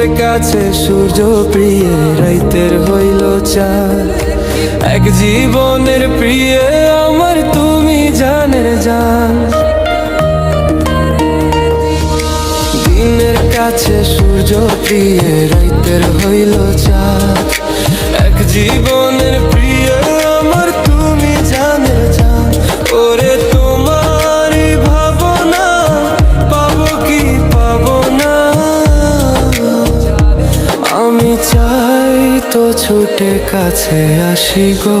কাছে সূর্য প্রিয়, রাইতের হইল চাঁদ। এক জীবনের প্রিয় আমার তুমি জানের জান। দিনের কাছে সূর্য প্রিয়, রাইতের হইল চাঁদ। এক জীবনের প্রিয় ছুটে কাছে আসি গো।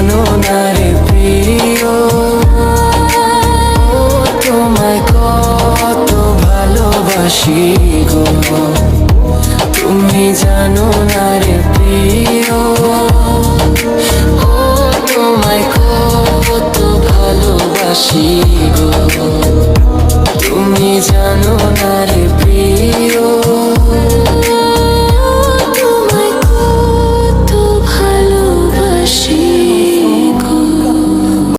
জানো না রে প্রিয়। তোমায় কত ভালোবাসি গো। তুমি জানো না রে প্রিয়। তোমায় কত ভালোবাসি গো।